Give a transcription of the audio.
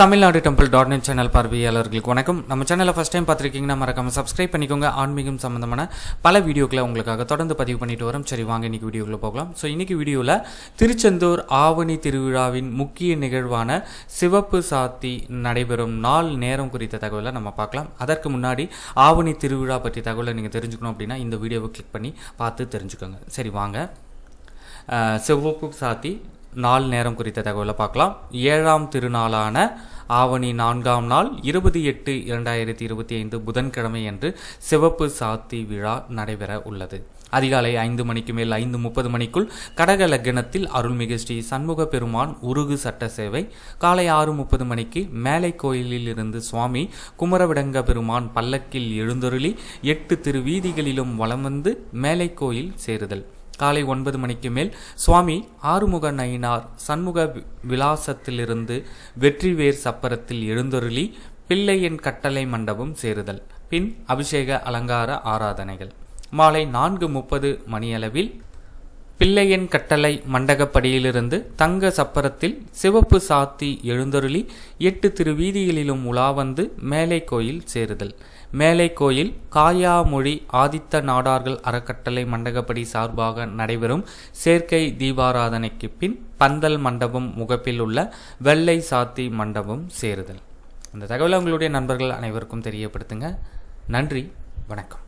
Tamil Nadu temple dot net channel பார்வையாளர்களுக்கு வணக்கம். நம்ம சேனலை ஃபஸ்ட் டைம் பார்த்துருக்கீங்கன்னா மறக்காம சப்ஸ்கிரைப் பண்ணிக்கோங்க. ஆன்மீகம் சம்மந்தமான பல வீடியோக்களை உங்களுக்காக தொடர்ந்து பதிவு பண்ணிட்டு வரோம். சரி வாங்க இன்னைக்கு வீடியோக்குள்ளே போகலாம். ஸோ இன்னைக்கு வீடியோவில் திருச்செந்தூர் ஆவணி திருவிழாவின் முக்கிய நிகழ்வான சிவப்பு சாத்தி நடைபெறும் நாள் நேரம் குறித்த தகவலை நம்ம பார்க்கலாம். அதற்கு முன்னாடி ஆவணி திருவிழா பற்றி தகவலை நீங்கள் தெரிஞ்சுக்கணும் அப்படின்னா இந்த வீடியோவை கிளிக் பண்ணி பார்த்து தெரிஞ்சுக்கோங்க. சரி வாங்க. சிவப்பு சாத்தி நாள் நேரம் குறித்த தகவலை பார்க்கலாம். ஏழாம் திருநாளான ஆவணி நான்காம் நாள் இருபது எட்டு இரண்டாயிரத்தி இருபத்தி ஐந்து புதன்கிழமை அன்று சிவப்பு சாத்தி விழா நடைபெற உள்ளது. அதிகாலை ஐந்து மணிக்கு மேல் ஐந்து முப்பது மணிக்குள் கடக லக்னத்தில் அருள்மிகு ஸ்ரீ சண்முக பெருமான் உருகு சட்ட சேவை. காலை ஆறு முப்பது மணிக்கு மேலை கோயிலில் இருந்து சுவாமி குமரவிடங்க பெருமான் பல்லக்கில் எழுந்தருளி எட்டு திருவீதிகளிலும் வலம் வந்து மேலை கோயில் சேருதல். காலை ஒன்பது மணிக்கு மேல் சுவாமி ஆறுமுக நயினார் சண்முக வி- விலாசத்திலிருந்து வெற்றிவேர் சப்பரத்தில் எழுந்தொருளி பிள்ளையின் கட்டளை மண்டபம் சேருதல். பின் அபிஷேக அலங்கார ஆராதனைகள். மாலை நான்கு முப்பது மணியளவில் பிள்ளையன் கட்டளை மண்டகப்படியிலிருந்து தங்க சப்பரத்தில் சிவப்பு சாத்தி எழுந்தருளி எட்டு திருவீதிகளிலும் உலா வந்து மேலை கோயில் சேருதல். மேலை கோயில் காயாமொழி ஆதித்த நாடார்கள் அறக்கட்டளை மண்டகப்படி சார்பாக நடைபெறும் சேர்க்கை தீபாராதனைக்கு பின் பந்தல் மண்டபம் முகப்பில் உள்ள வெள்ளை சாத்தி மண்டபம் சேருதல். இந்த தகவலை உங்களுடைய நண்பர்கள் அனைவருக்கும் தெரியப்படுத்துங்க. நன்றி வணக்கம்.